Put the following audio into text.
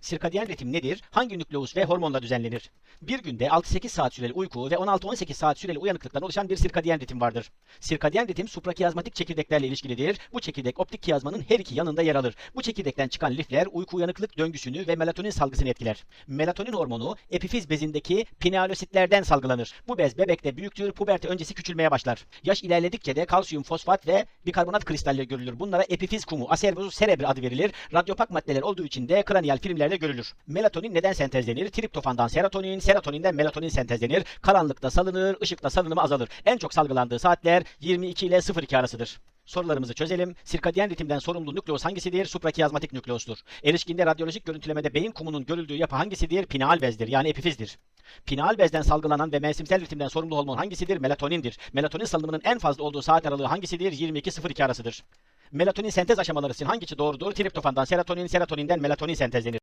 Sirkadiyen ritim nedir? Hangi nükleus ve hormonla düzenlenir? Bir günde 6-8 saat süreli uyku ve 16-18 saat süreli uyanıklıktan oluşan bir sirkadiyen ritim vardır. Sirkadiyen ritim suprakiyazmatik çekirdeklerle ilişkilidir. Bu çekirdek optik kiyazmanın her iki yanında yer alır. Bu çekirdekten çıkan lifler uyku uyanıklık döngüsünü ve melatonin salgısını etkiler. Melatonin hormonu epifiz bezindeki pinealositlerden salgılanır. Bu bez bebekte büyüktür, puberte öncesi küçülmeye başlar. Yaş ilerledikçe de kalsiyum, fosfat ve bikarbonat kristalleri görülür. Bunlara epifiz kumu, acerbosus cerebri adı verilir. Radyopak maddeler olduğu için de kraniyal filmlerde görülür. Melatonin neden sentezlenir? Triptofandan serotonin, serotoninden melatonin sentezlenir. Karanlıkta salınır, ışıkta salınımı azalır. En çok salgılandığı saatler 22 ile 02 arasıdır. Sorularımızı çözelim. Sirkadiyen ritimden sorumlu nükleus hangisidir? Suprakiyazmatik nükleustur. Erişkinde radyolojik görüntülemede beyin kumunun görüldüğü yapı hangisidir? Pineal bezdir yani epifizdir. Pineal bezden salgılanan ve mevsimsel ritimden sorumlu hormon hangisidir? Melatonindir. Melatonin salınımının en fazla olduğu saat aralığı hangisidir? 22-02 arasıdır. Melatonin sentez aşamaları için hangisi doğrudur? Triptofandan serotonin, serotoninden melatonin sentezlenir.